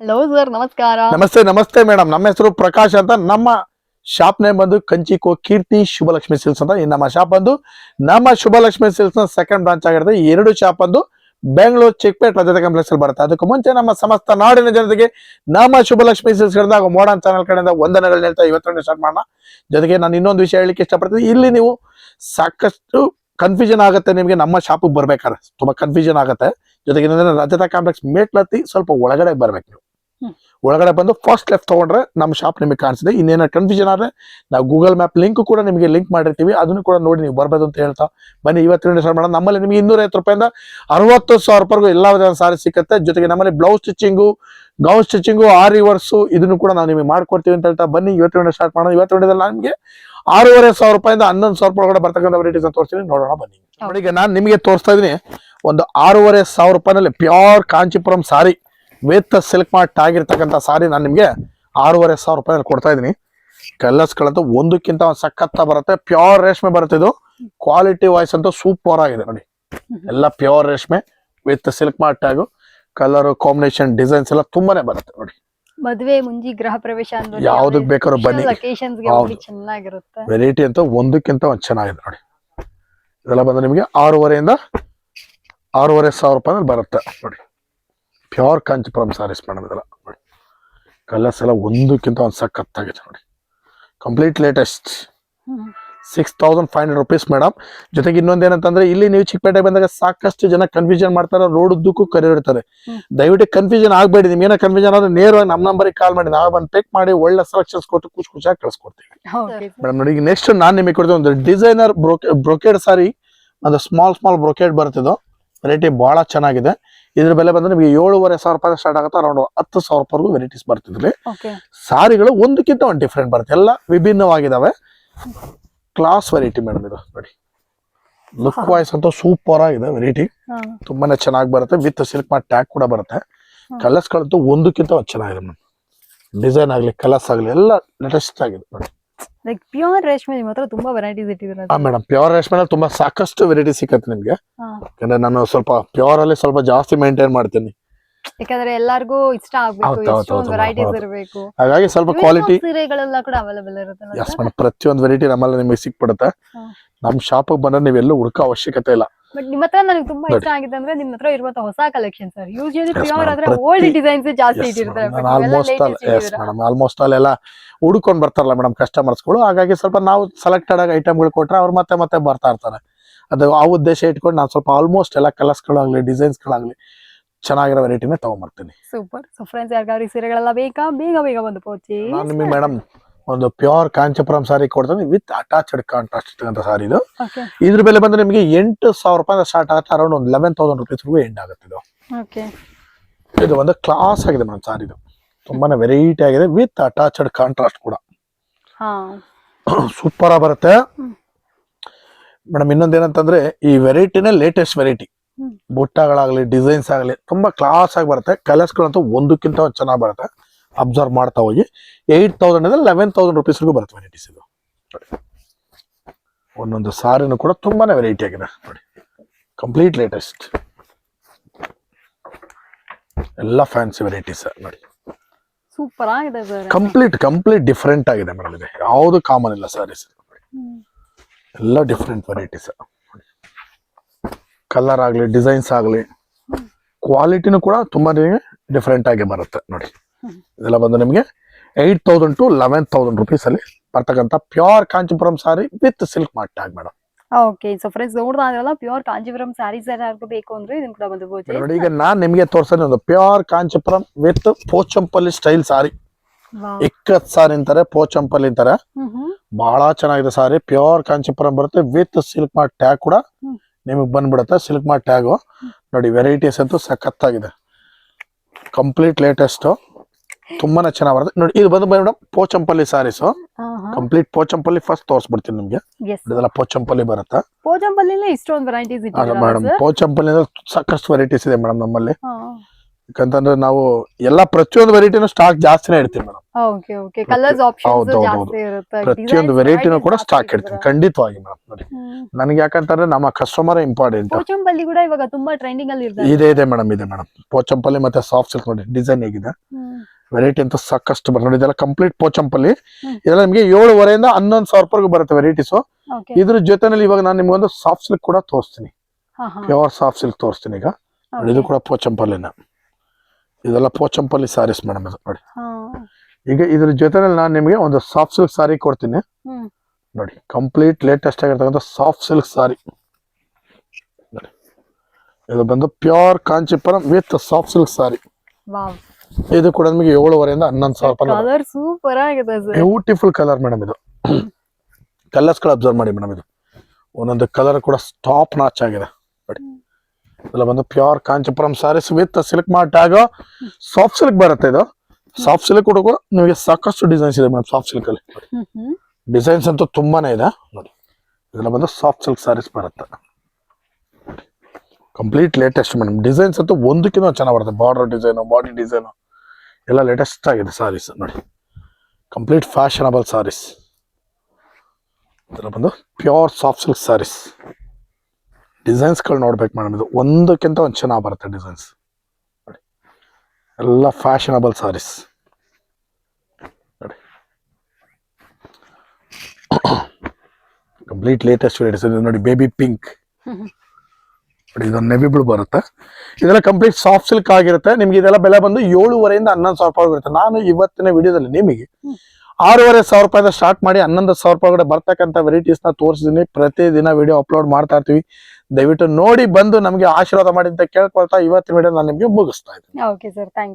Hello sir ನಮಸ್ಕಾರ. ನಮಸ್ತೆ ನಮಸ್ತೆ ಮೇಡಮ್ ನಮ್ಮ ಹೆಸರು ಪ್ರಕಾಶ್ ಅಂತ. ನಮ್ಮ ಶಾಪ್ ನೇಮ್ ಬಂದು ಕಂಚಿಕೋ ಕೀರ್ತಿ ಶುಭಲಕ್ಷ್ಮಿ ಸಿಲ್ಸ್ ಅಂತ. ನಮ್ಮ ಶಾಪ್ ಬಂದು ನಮ್ಮ ಶುಭಲಕ್ಷ್ಮಿ ಸಿಲ್ಸ್ನ ಸೆಕೆಂಡ್ ಬ್ರಾಂಚ್ ಆಗಿರುತ್ತೆ. ಎರಡು ಶಾಪ್ ಬಂದು ಬೆಂಗಳೂರು ಚಿಕ್ಪೇಟ್ ರಜತ ಕಾಂಪ್ಲೆಕ್ಸ್ ಅಲ್ಲಿ ಬರುತ್ತೆ. ಅದಕ್ಕೂ ಮುಂಚೆ ನಮ್ಮ ಸಮಸ್ತ ನಾಡಿನ ಜನತೆಗೆ ನಮ್ಮ ಶುಭಲಕ್ಷ್ಮಿ ಸಿಲ್ಸ್ ಹಾಗೂ ಮೋಡನ್ ಚಾನಲ್ ಕಡೆಯಿಂದ ವಂದನೆಗಳು ಹೇಳ್ತಾ ಇವತ್ತೊಂದು ಸ್ಟಾರ್ಟ್ ಮಾಡೋಣ. ಜೊತೆಗೆ ನಾನು ಇನ್ನೊಂದು ವಿಷಯ ಹೇಳಲಿಕ್ಕೆ ಇಷ್ಟಪಡ್ತೀನಿ. ಇಲ್ಲಿ ನೀವು ಸಾಕಷ್ಟು ಕನ್ಫ್ಯೂಷನ್ ಆಗುತ್ತೆ ನಿಮಗೆ. ನಮ್ಮ ಶಾಪಿಗೆ ಬರ್ಬೇಕಾದ್ರೆ ತುಂಬಾ ಕನ್ಫ್ಯೂಷನ್ ಆಗುತ್ತೆ. ಜೊತೆಗೆ ರಜತ ಕಾಂಪ್ಲೆಕ್ಸ್ ಮೇಟ್ಲತ್ತಿ ಸ್ವಲ್ಪ ಒಳಗಡೆ ಬರ್ಬೇಕು ನೀವು. ಒಳಗಡೆ ಬಂದು ಫಸ್ಟ್ ಲೆಫ್ಟ್ ತಗೊಂಡ್ರೆ ನಮ್ಮ ಶಾಪ್ ನಿಮಗೆ ಕಾಣಿಸಿದೆ ಇನ್ನೇನೋ ಕನ್ಫ್ಯೂಷನ್ ಆದ್ರೆ ನಾವು ಗೂಗಲ್ ಮ್ಯಾಪ್ ಲಿಂಕ್ ಕೂಡ ನಿಮಗೆ ಲಿಂಕ್ ಮಾಡಿರ್ತೀವಿ. ಅದನ್ನು ಕೂಡ ನೋಡಿ ನೀವು ಬರ್ಬೋದು ಅಂತ ಹೇಳ್ತಾ ಬನ್ನಿ. ಇವತ್ತಿನ ಸ್ಟಾರ್ಟ್ ಮಾಡೋಣ. ನಮ್ಮಲ್ಲಿ ನಿಮಗೆ ಇನ್ನೂರ ಐವತ್ತು ರೂಪಾಯಿಂದ ಅರವತ್ತು ಸಾವಿರ ರೂಪಾಯಿಗೂ ಎಲ್ಲ ವಿಧದ ಸಾರಿ ಸಿಗುತ್ತೆ. ಜೊತೆಗೆ ನಮ್ಮಲ್ಲಿ ಬ್ಲೌಸ್ ಸ್ಟಿಚಿಂಗು ಗೌನ್ ಸ್ಟಿಚಿಂಗು ಆ ವರ್ಸು ಇದನ್ನು ಕೂಡ ನಾವು ನಿಮಗೆ ಮಾಡ್ಕೊಡ್ತೀವಿ ಅಂತ ಹೇಳ್ತಾ ಬನ್ನಿ. ಇವತ್ತಿನ ಸ್ಟಾರ್ಟ್ ಮಾಡೋಣ. ಇವತ್ತು ವಿಡಿಯೋದಲ್ಲಿ ನಿಮಗೆ ಆರೂವರೆ ಸಾವಿರ ರೂಪಾಯಿಂದ ಹನ್ನೊಂದು ಸಾವಿರ ರೂಪಾಯಿ ಒಳಗಡೆ ಬರ್ತಕ್ಕಂಥ ವೆರೈಟೀಸ್ ತೋರಿಸ್ತೀನಿ. ನೋಡೋಣ ಬನ್ನಿ. ಈಗ ನಾನು ನಿಮಗೆ ತೋರಿಸ್ತಾ ಇದೀನಿ ಒಂದು ಆರೂವರೆ ಸಾವಿರ ರೂಪಾಯಿನಲ್ಲಿ pure Kanchipuram sari. With silk mart ಆಗಿರ್ತಕ್ಕಂಥ ಸಾರಿ ನಾನು ನಿಮಗೆ ಆರೂವರೆ ಸಾವಿರ ರೂಪಾಯಿ ಕೊಡ್ತಾ ಇದ್ದೀನಿ. ಕಲರ್ಸ್ಗಳಂತೂ ಒಂದಕ್ಕಿಂತ ಒಂದು ಸಖತ್ತ ಬರುತ್ತೆ. ಪ್ಯೂರ್ ರೇಷ್ಮೆ ಬರುತ್ತೆ ಇದು. ಕ್ವಾಲಿಟಿ ವಾಯ್ಸ್ ಅಂತೂ ಸೂಪರ್ ಆಗಿದೆ ನೋಡಿ. ಎಲ್ಲ ಪ್ಯೂರ್ ರೇಷ್ಮೆ with silk mart tag colour combination designs ಎಲ್ಲ ತುಂಬಾನೇ ಬರುತ್ತೆ ನೋಡಿ. ಮದುವೆ ಮುಂಜಿ ಗೃಹ ಪ್ರವೇಶ ಯಾವ್ದಕ್ ಬೇಕಾದ್ರೂ ಬನ್ನಿ. ಚೆನ್ನಾಗಿರುತ್ತೆ. ವೆರೈಟಿ ಅಂತ ಒಂದಕ್ಕಿಂತ ಒಂದು ಚೆನ್ನಾಗಿದೆ ನೋಡಿ. ಇದೆಲ್ಲ ಬಂದ್ರೆ ನಿಮಗೆ ಆರೂವರೆಯಿಂದ ಆರೂವರೆ ಸಾವಿರ ರೂಪಾಯಿ ಬರುತ್ತೆ ನೋಡಿ. ಪ್ಯೂರ್ ಕಾಂಚಿಪುರಂ ಸಾರೀಸ್ ಮೇಡಮ್ ಇದೆಲ್ಲ. ನೋಡಿ. ಕಲರ್ಸ್ ಎಲ್ಲ ಒಂದಕ್ಕಿಂತ ಒಂದು ಸಖತ್ತಾಗಿದೆ ನೋಡಿ. Complete latest. Six thousand five hundred rupees madam. ಜೊತೆಗೆ ಇನ್ನೊಂದೇನಂತಂದ್ರೆ ಇಲ್ಲಿ ನೀವು ಚಿಕ್ಕಪೇಟೆ ಬಂದಾಗ ಸಾಕಷ್ಟು ಜನ ಕನ್ಫ್ಯೂಷನ್ ಮಾಡ್ತಾರೆ ರೋಡ್ ಉದ್ದಕ್ಕೂ ಕರೆಯಿರ್ತಾರೆ ಹ್ಮ್. ದಯವಿಟ್ಟು ಕನ್ಫ್ಯೂಷನ್ ಆಗಬೇಡಿ. ನಿಮ್ಗೆ ಏನೋ ಕನ್ಫ್ಯೂಷನ್ ಆದ್ರೆ ನೇರವಾಗಿ ನಮ್ಮ ನಂಬರಿಗೆ ಕಾಲ್ ಮಾಡಿ. ನಾವು ಬಂದು ಪಿಕ್ ಮಾಡಿ ಒಳ್ಳೆ ಸೆಲೆಕ್ಷನ್ಸ್ ಕೊಟ್ಟು ಖುಷಿ ಖುಷಿಯಾಗಿ ಕಳಿಸ್ಕೊಡ್ತೀವಿ. ಮೇಡಮ್ ನೋಡಿ ನೆಕ್ಸ್ಟ್ ನಾನು ನಿಮಗೆ ಕೊಡ್ತೀವಿ ಒಂದು ಡಿಸೈನರ್ ಬ್ರೊಕೇಡ್ ಸಾರಿ ಅದು ಸ್ಮಾಲ್ ಸ್ಮಾಲ್ ಬ್ರೋಕೆಡ್ ಬರ್ತಿದ್ದು ವೆರೈಟಿ ಬಹಳ ಚೆನ್ನಾಗಿದೆ. ಇದ್ರ ಬೆಲೆ ಬಂದ್ರೆ ನಿಮಗೆ ಏಳುವರೆ ಸಾವಿರ ರೂಪಾಯಿ ಸ್ಟಾರ್ಟ್ ಆಗುತ್ತೆ ಅರೌಂಡ್ ಹತ್ತು ಸಾವಿರ ರೂಪಾಯಿಗೂ ವೆರೈಟೀಸ್ ಬರ್ತಿದ್ರಿ. ಸಾರಿಗಳು ಒಂದಕ್ಕಿಂತ ಒಂದು ಡಿಫ್ರೆಂಟ್ ಬರುತ್ತೆ ಎಲ್ಲ ವಿಭಿನ್ನವಾಗಿದ್ದಾವೆ ಕ್ಲಾಸ್ ವೆರೈಟಿ ಮೇಡಮ್ ಇದು ನೋಡಿ. ಲುಕ್ ವಾಯ್ಸ್ ಅಂತ ಸೂಪರ್ ಆಗಿದೆ ವೆರೈಟಿ. ತುಂಬಾನೇ ಚೆನ್ನಾಗಿ ಬರುತ್ತೆ ವಿತ್ ಸಿಲ್ಕ್ ಮಾಡಿ ಟ್ಯಾಗ್ ಕೂಡ ಬರುತ್ತೆ. ಕಲರ್ಸ್ಗಳಂತೂ ಕಲರ್ಸ್ ಗಳಂತೂ ಒಂದಕ್ಕಿಂತ ಒಂದು ಚೆನ್ನಾಗಿದೆ ಮೇಡಮ್ ಡಿಸೈನ್ ಆಗಲಿ ಕಲರ್ಸ್ ಆಗಲಿ ಎಲ್ಲ ಲೇಟೆಸ್ಟ್ ಆಗಿದೆ ನೋಡಿ. ಲೈಕ್ ಪ್ಯೂರ್ ರೇಷ್ಮೆ ನಿಮ್ಮ ಹತ್ರ ತುಂಬಾ ವೆರೈಟೀಸ್ ಇಟ್ಟಿದ್ದೀರಾ ಹಾ ಮೇಡಮ್ ಪ್ಯೂರ್ ರೇಷ್ಮೆ ತುಂಬಾ ಸಾಕಷ್ಟು ವೆರೈಟಿ ಸಿಕ್ಕತ್ತೆ ನಿಮಗೆ. ಹಾ. ಯಾಕಂದ್ರೆ ನಾನು ಸ್ವಲ್ಪ ಪ್ಯೂರ್ ಅಲ್ಲಿ ಸ್ವಲ್ಪ ಜಾಸ್ತಿ ಮೇಂಟೈನ್ ಮಾಡ್ತೀನಿ. ಯಾಕಂದ್ರೆ ಎಲ್ಲರಿಗೂ ಇಷ್ಟ ಆಗಬೇಕು ಹೌದು, ಹೌದು, ಎಷ್ಟೊಂದು ಹೌದು, ವೆರೈಟೀಸ್ ಹೌದು. ಇರಬೇಕು. ಹಾಗಾಗಿ ಸ್ವಲ್ಪ ಕ್ವಾಲಿಟಿ ಸೀರೆಗಳೆಲ್ಲ ಕೂಡ ಅವೈಲೇಬಲ್ ಇರುತ್ತೆ ಎಸ್ ಮೇಡಮ್ ಪ್ರತಿಯೊಂದು ವೆರೈಟಿ ನಮ್ಮಲ್ಲಿ ನಿಮಗೆ ಸಿಕ್ಬಿಡುತ್ತೆ. ನಮ್ಮ ಶಾಪ್ ಶಾಪಿಗೆ ಬಂದ್ರೆ ನೀವೆಲ್ಲೂ ಹುಡುಕೋ ಅವಶ್ಯಕತೆ ಇಲ್ಲ. ಬಟ್ ನಿಮ್ಮ ಹತ್ರ ನನಗೆ ತುಂಬಾ ಇಷ್ಟ ಆಗಿದೆ ಅಂದ್ರೆ ನಿಮ್ಮ ಹತ್ರ ಇರುವಂತ ಹೊಸ collection sir usually Yes, pure ಆದ್ರೆ ಓಲ್ಡ್ ಡಿಸೈನ್ಸ್ ಜಾಸ್ತಿ ಇಟ್ಟಿರ್ತಾರೆ. Almost all yes madam almost ಅಲ್ಲೆಲ್ಲ ಹುಡ್ಕೊಂಡ್ ಬರ್ತಾರಲ್ಲ ಮೇಡಮ್ ಕಸ್ಟಮರ್ಸ್ಗಳು ಹಾಗಾಗಿ ಸ್ವಲ್ಪ ನಾವು ಸೆಲೆಕ್ಟೆಡ್ ಆಗಿ ಐಟಮ್ಗಳು ಕೊಟ್ರೆ ಅವ್ರು ಮತ್ತೆ ಮತ್ತೆ ಬರ್ತಾ ಇರ್ತಾರೆ. ಅದು ಆ ಉದ್ದೇಶ ಇಟ್ಕೊಂಡು ನಾನು ಸ್ವಲ್ಪ ಆಲ್ಮೋಸ್ಟ್ ಎಲ್ಲ ಕಲರ್ಸ್ಗಳಾಗ್ಲಿ ಡಿಸೈನ್ಸ್ಗಳಾಗ್ಲಿ ಚೆನ್ನಾಗಿರೋ ವೆರೈಟಿನೇ ತಗೊಂಡ್ಬರ್ತೀನಿ. ಸೂಪರ್ ಸೊ ಫ್ರೆಂಡ್ಸ್ ಯಾರ್ಗ ಈ ಸೀರೆಗಳೆಲ್ಲ ಬೇಕಾ? ಬೇಗ ಬೇಗ ಬಂದು ಪೋಚಿ ನಿಮಗೆ ಮೇಡಮ್ ಒಂದು ಪ್ಯೂರ್ ಕಾಂಚಪುರಂ ಸಾರಿ ಕೊಡ್ತೀನಿ ವಿತ್ ಅಟ್ಯಾಚ್ಡ್ ಕಾಂಟ್ರಾಸ್ಟ್ ಇರ್ತಕ್ಕಂಥ ಸಾರಿ ಇದು ಇದ್ರ ಬೆಲೆ ಬಂದ್ರೆ ನಿಮಗೆ ಎಂಟು ಸಾವಿರ ರೂಪಾಯಿ ಸ್ಟಾರ್ಟ್ ಆಗುತ್ತೆ ಅರೌಂಡ್ ಒಂದು ಲೆವೆನ್ ತೌಸಂಡ್ ರುಪೀಸ್ ಎಂಡ್ ಆಗುತ್ತೆ ಇದು. ಓಕೆ ಇದು ಒಂದು ಕ್ಲಾಸ್ ಆಗಿದೆ ಮೇಡಮ್ ಸಾರಿ ಇದು ತುಂಬಾನೇ ವೆರೈಟಿ ಆಗಿದೆ ವಿತ್ ಅಟ್ಯಾಚ್ಡ್ ಕಾಂಟ್ರಾಸ್ಟ್ ಕೂಡ. ಸೂಪರ್ ಆಗಿ ಬರುತ್ತೆ. ಮೇಡಮ್ ಇನ್ನೊಂದೇನಂತಂದ್ರೆ ಈ ವೆರೈಟಿನೇ ಲೇಟೆಸ್ಟ್ ವೆರೈಟಿ ಬುಟ್ಟಗಳಾಗಲಿ ಡಿಸೈನ್ಸ್ ಆಗಲಿ ತುಂಬಾ ಕ್ಲಾಸ್ ಆಗಿ ಬರುತ್ತೆ. ಕಲರ್ಸ್ಗಳಂತೂ ಒಂದಕ್ಕಿಂತ ಒಂದು ಚೆನ್ನಾಗಿ ಬರುತ್ತೆ. ಅಬ್ಸರ್ವ್ ಮಾಡ್ತಾ ಹೋಗಿ ಏಯ್ಟ್ ತೌಸಂಡ್ ಇಂದ ಲೆವೆನ್ ತೌಸಂಡ್ ರುಪೀಸ್ಗೂ ಬರುತ್ತೆ ವೆರೈಟೀಸ್ ಇದು ನೋಡಿ. ಒಂದೊಂದು ಸಾರಿನೂ ಕೂಡ ತುಂಬಾನೇ ವೆರೈಟಿ ಆಗಿದೆ. ನೋಡಿ. ಕಂಪ್ಲೀಟ್ ಲೇಟೆಸ್ಟ್ ಎಲ್ಲ ಫ್ಯಾನ್ಸಿ ವೆರೈಟೀಸ್ ನೋಡಿ. ಸೂಪರ್ ಆಗಿದೆ ಸರ್. ಕಂಪ್ಲೀಟ್ ಕಂಪ್ಲೀಟ್ ಡಿಫ್ರೆಂಟ್ ಆಗಿದೆ ಮೇಡಮ್ ಇದೆ. ಯಾವುದು ಕಾಮನ್ ಇಲ್ಲ ಸಾರೀಸ್ ಎಲ್ಲ ಡಿಫ್ರೆಂಟ್ ವೆರೈಟೀಸ್ ಕಲರ್ ಆಗಲಿ ಡಿಸೈನ್ಸ್ ಆಗಲಿ ಕ್ವಾಲಿಟಿನೂ ಕೂಡ ತುಂಬಾ ಡಿಫ್ರೆಂಟ್ ಆಗಿ ಬರುತ್ತೆ. ನೋಡಿ. ಇದೆಲ್ಲ ಬಂದು ನಿಮಗೆ eight thousand to eleven thousand ರುಪೀಸಲ್ಲಿ ಬರ್ತಕ್ಕಂಥ pure Kanchipuram sari with silk mart tag madam okay so friends ನೋಡ್ದಾದ್ರಲ್ಲ pure Kanchipuram saris ಯಾರಿಗೂ ಬೇಕು ಅಂದ್ರೆ ಇದನ್ನ ಕೂಡ ಬಂದು ನೋಡಿ ಈಗ ನಾನು ನಿಮಗೆ ತೋರಿಸೋದು ಒಂದು pure Kanchipuram with Pochampally style sari ikat sari ಅಂತಾರೆ ಪೋಚಂಪಲ್ಲಿ ಅಂತಾರೆ. ಬಹಳ ಚೆನ್ನಾಗಿದೆ ಸಾರಿ ಪ್ಯೂರ್ ಕಾಂಚಿಪುರಂ ಬರುತ್ತೆ ವಿತ್ ಸಿಲ್ಕ್ ಮಾರ್ಟ್ ಟ್ಯಾಗ್ ಕೂಡ. ನಿಮಗೆ ಬಂದ್ಬಿಡುತ್ತೆ ಸಿಲ್ಕ್ ಮಾರ್ಟ್ ಟ್ಯಾಗು ನೋಡಿ ವೆರೈಟೀಸ್ ಅಂತೂ ಸಖತ್ತಾಗಿದೆ. ಕಂಪ್ಲೀಟ್ ಲೇಟೆಸ್ಟ್ ತುಂಬಾನೇ ಚೆನ್ನಾಗಿ ಬರುತ್ತೆ. ನೋಡಿ ಇದು ಬಂದು madam Pochampally saris complete Pochampally first ತೋರಿಸ್ಬಿಡ್ತೀನಿ ನಿಮ್ಗೆ. ಇದೆಲ್ಲ ಪೋಚಂಪಲ್ಲಿ ಬರುತ್ತೆ? ಪೋಚಂಪಲ್ಲಿ ಇಷ್ಟೊಂದು ವೆರೈಟೀಸ್ ಇದೆ ಮೇಡಮ್ ಪೋಚಂಪಲ್ಲಿ ಸಾಕಷ್ಟು ವೆರೈಟೀಸ್ ಇದೆ ಮೇಡಮ್ ನಮ್ಮಲ್ಲಿ. ಯಾಕಂತಂದ್ರೆ ನಾವು ಎಲ್ಲಾ ಪ್ರತಿಯೊಂದು ವೆರೈಟಿನೂ ಸ್ಟಾಕ್ ಜಾಸ್ತಿನೇ ಇಡ್ತೀವಿ madam okay okay colours options. ಜಾಸ್ತಿ ಇರುತ್ತೆ. ಪ್ರತಿಯೊಂದು ವೆರೈಟಿನೂ ಕೂಡ ಸ್ಟಾಕ್ ಇಡ್ತೀನಿ ಖಂಡಿತವಾಗಿ ಮೇಡಮ್ ನೋಡಿ. ನನಗೆ ಯಾಕಂತಂದ್ರೆ ನಮ್ಮ ಕಸ್ಟಮರ್ ಇಂಪಾರ್ಟೆಂಟ್ ಪೋಚಂಪಲ್ಲಿ ಕೂಡ ಇವಾಗ ತುಂಬಾ ಟ್ರೆಂಡಿಂಗ್ ಅಲ್ಲಿ ಇರ್ತಾರೆ ಇದೆ ಇದೆ ಮೇಡಮ್ ಇದೆ ಮೇಡಮ್ ಪೋಚಂಪಲ್ಲಿ ಮತ್ತೆ ಸಾಫ್ಟ್ ಸಿಲ್ಕ್ ನೋಡಿ ಡಿಸೈನ್ ಹೇಗಿದೆ. ವೆರೈಟಿ ಅಂತ ಸಾಕಷ್ಟು ಬರ್ತದೆ. ನೋಡಿ ಇದೆಲ್ಲ ಕಂಪ್ಲೀಟ್ ಪೋಚಂಪಲ್ಲಿ. ಇದೆಲ್ಲ ನಿಮಗೆ ಏಳುವರೆಯಿಂದ ಹನ್ನೊಂದು ಸಾವಿರ ರೂಪಾಯಿಗೂ ಬರುತ್ತೆ ವೆರೈಟೀಸ್. ಇದ್ರ ಜೊತೆನಲ್ಲಿ ಇವಾಗ ನಾನು ನಿಮ್ಗೆ ಒಂದು ಸಾಫ್ಟ್ ಸಿಲ್ಕ್ ಕೂಡ ತೋರಿಸ್ತೀನಿ. ಪ್ಯೂರ್ ಸಾಫ್ಟ್ ಸಿಲ್ಕ್ ತೋರಿಸ್ತೀನಿ ಈಗ. ಇದು ಕೂಡ ಪೋಚಂಪಲ್ಲಿನ. ಇದೆಲ್ಲ ಪೋಚಂಪಲ್ಲಿ ಸಾರೀಸ್ ಮೇಡಮ್ ಇದು ನೋಡಿ. ಈಗ ಇದ್ರ ಜೊತೆನಲ್ಲಿ ನಾನು ನಿಮಗೆ ಒಂದು ಸಾಫ್ಟ್ ಸಿಲ್ಕ್ ಸಾರಿ ಕೊಡ್ತೀನಿ. ನೋಡಿ ಕಂಪ್ಲೀಟ್ ಲೇಟೆಸ್ಟ್ ಆಗಿರ್ತಕ್ಕಂಥ ಸಾಫ್ಟ್ ಸಿಲ್ಕ್ ಸಾರಿ ನೋಡಿ. ಇದು ಬಂದು pure Kanchipuram with soft silk sari ಇದು ಕೂಡ ನಿಮಗೆ ಏಳುವರೆಯಿಂದ ಹನ್ನೊಂದು ಸಾವಿರ ರೂಪಾಯಿ ಸೂಪರ್ ಆಗಿದೆ ಬ್ಯೂಟಿಫುಲ್ ಕಲರ್ ಮೇಡಮ್ ಇದು. ಕಲರ್ಸ್ಗಳು ಅಬ್ಸರ್ವ್ ಮಾಡಿ ಮೇಡಮ್ ಇದು. ಒಂದೊಂದು ಕಲರ್ ಕೂಡ ಸ್ಟಾಪ್ ನಾಚ್ ಆಗಿದೆ. ನೋಡಿ. ಇದೆಲ್ಲ ಬಂದು pure Kanchipuram saris with silk mart ಆಗೋ ಸಾಫ್ಟ್ ಸಿಲ್ಕ್ ಬರುತ್ತೆ ಇದು. ಸಾಫ್ಟ್ ಸಿಲ್ಕ್ ಕೂಡ ಕೂಡ ನಿಮಗೆ ಸಾಕಷ್ಟು ಡಿಸೈನ್ಸ್ ಇದೆ ಮೇಡಮ್ ಸಾಫ್ಟ್ ಸಿಲ್ಕ್ ಅಲ್ಲಿ. ಡಿಸೈನ್ಸ್ ಅಂತೂ ತುಂಬಾನೇ ಇದೆ. ನೋಡಿ. ಇದೆಲ್ಲ ಬಂದು ಸಾಫ್ಟ್ ಸಿಲ್ಕ್ ಸಾರೀಸ್ ಬರುತ್ತೆ. Complete latest madam. ಡಿಸೈನ್ಸ್ ಅಂತೂ ಒಂದಕ್ಕಿಂತ ಚೆನ್ನಾಗಿ ಬರುತ್ತೆ. ಬಾರ್ಡರ್ ಡಿಸೈನು ಬಾಡಿ ಡಿಸೈನು ಎಲ್ಲ ಲೇಟೆಸ್ಟ್ ಆಗಿದೆ ಸಾರೀಸ್ ನೋಡಿ. ಕಂಪ್ಲೀಟ್ ಫ್ಯಾಷನಬಲ್ ಸಾರೀಸ್ ಇದರ ಬಂದು ಪ್ಯೂರ್ ಸಾಫ್ಟ್ ಸಿಲ್ಕ್ ಸಾರೀಸ್ ಡಿಸೈನ್ಸ್ಗಳು ನೋಡ್ಬೇಕು ಮೇಡಮ್. ಇದು ಒಂದಕ್ಕಿಂತ ಒಂದು ಚೆನ್ನಾಗಿ ಬರುತ್ತೆ ಡಿಸೈನ್ಸ್ ನೋಡಿ. ಎಲ್ಲ ಫ್ಯಾಷನಬಲ್ ಸಾರೀಸ್ ನೋಡಿ. ಕಂಪ್ಲೀಟ್ ಲೇಟೆಸ್ಟ್ ಡಿಸೈನ್ ನೋಡಿ ಬೇಬಿ ಪಿಂಕ್. ನೋಡಿ ಇದೊಂದು ನೆವಿ ಬರುತ್ತೆ. ಇದೆಲ್ಲ ಕಂಪ್ಲೀಟ್ ಸಾಫ್ಟ್ ಸಿಲ್ಕ್ ಆಗಿರುತ್ತೆ. ನಿಮ್ಗೆ ಇದೆಲ್ಲ ಬೆಲೆ ಬಂದು ಏಳುವರೆಯಿಂದ ಹನ್ನೊಂದು ಸಾವಿರ ರೂಪಾಯಿ ಇರುತ್ತೆ ನಾನು ಇವತ್ತಿನ ವಿಡಿಯೋದಲ್ಲಿ ನಿಮಗೆ ಆರೂವರೆ ಸಾವಿರ ರೂಪಾಯಿಂದ ಸ್ಟಾರ್ಟ್ ಮಾಡಿ ಹನ್ನೊಂದು ಸಾವಿರ ರೂಪಾಯಿ ಬರ್ತಕ್ಕಂಥ ವೆರೈಟೀಸ್ನ ತೋರಿಸಿದೀನಿ ಪ್ರತಿದಿನ ವಿಡಿಯೋ ಅಪ್ಲೋಡ್ ಮಾಡ್ತಾ ಇರ್ತೀವಿ. ದಯವಿಟ್ಟು ನೋಡಿ ಬಂದು ನಮಗೆ ಆಶೀರ್ವಾದ ಮಾಡಿ ಅಂತ ಕೇಳ್ಕೊಳ್ತಾ ಇವತ್ತಿನ ವಿಡಿಯೋ ನಾನು ನಿಮಗೆ ಮುಗಿಸ್ತಾ ಇದ್ದೀನಿ. Okay sir thank